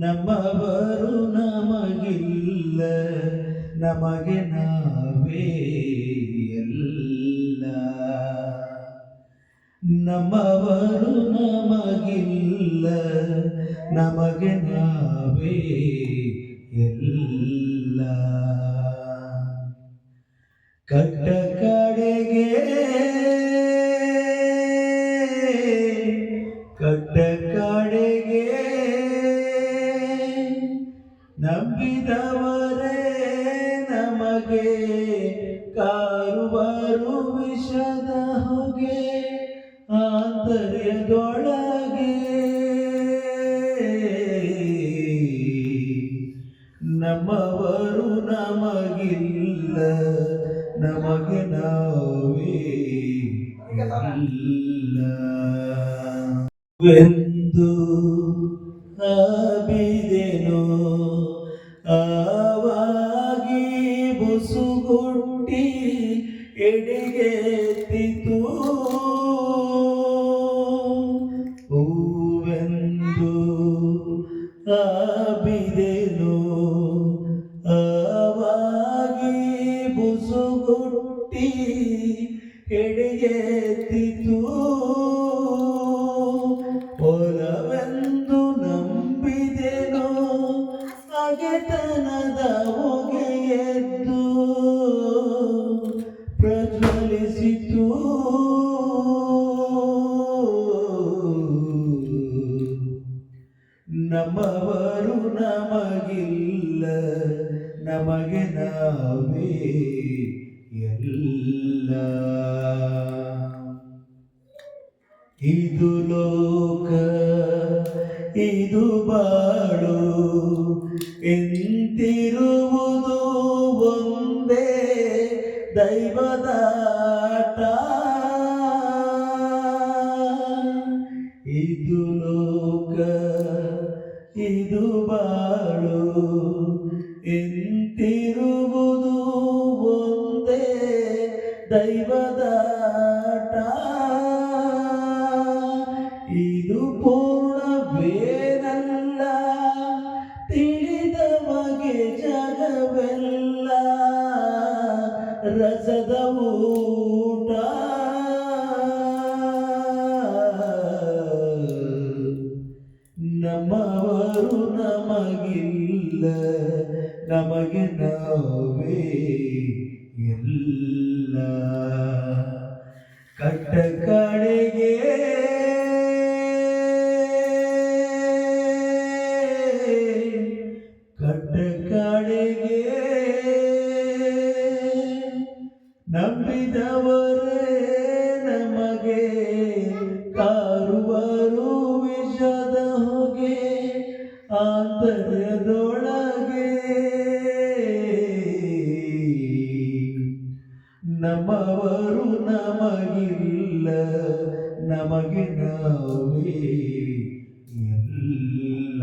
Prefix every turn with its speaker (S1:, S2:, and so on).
S1: ನಮ್ಮವರು ನಮಗಿಲ್ಲ ನಮಗೆ ನಾವೇ ಎಲ್ಲ ನಮ್ಮವರು ನಮಗಿಲ್ಲ ನಮಗೆ ನಾವೇ ನಂಬಿದವರೇ ನಮಗೆ ಕಾರುವರು ವಿಷದ ಹೊಗೆ ಆಂತರ್ಯದೊಳಗೆ. ನಮ್ಮವರು ನಮಗಿಲ್ಲ ನಮಗೆ ನಾವೇ ಎಂದು ಆಬಿದೆನು ಆವಾಗಿ ಬುಸುಗುಟ್ಟಿ ಎಡೆಗೆತ್ತಿತು. ಹೂವೆಂದು ಆಬಿದೆನು ಆವಾಗಿ ಬುಸುಗುಟ್ಟಿ ಎಡೆಗೆತ್ತಿತು. ನಮ್ಮವರು ನಮಗಿಲ್ಲ ನಮಗೆ ನಾವೇ ಎಲ್ಲ ಇದು ಲೋಕ ಇದು ಬಾಳು ಎಂತಿರುವುದು ಒಂದೇ ದೈವದಾಟ ಬಾಳು. ಎಂತಿರುವುದು ಒಂದೇ ದೈವದಾಟ ಇದು ಪೂರ್ಣವೇನಲ್ಲ ತಿಳಿದವಗೆ ಜಗವೆಲ್ಲ ರಸದ ಊಟ. ನಮ್ಮವರು ನಮಗಿಲ್ಲ ನಮಗೆ ನಾವೇ ಎಲ್ಲ ಕಟ್ಟ ಕಡೆಗೆ ಕಟ್ಟ ಕಡೆಗೆ ನಂಬಿದವರೇ ನಮ್ಮವರು ನಮಗಿಲ್ಲ ನಮಗೆ ನಾವೇ ಎಲ್ಲ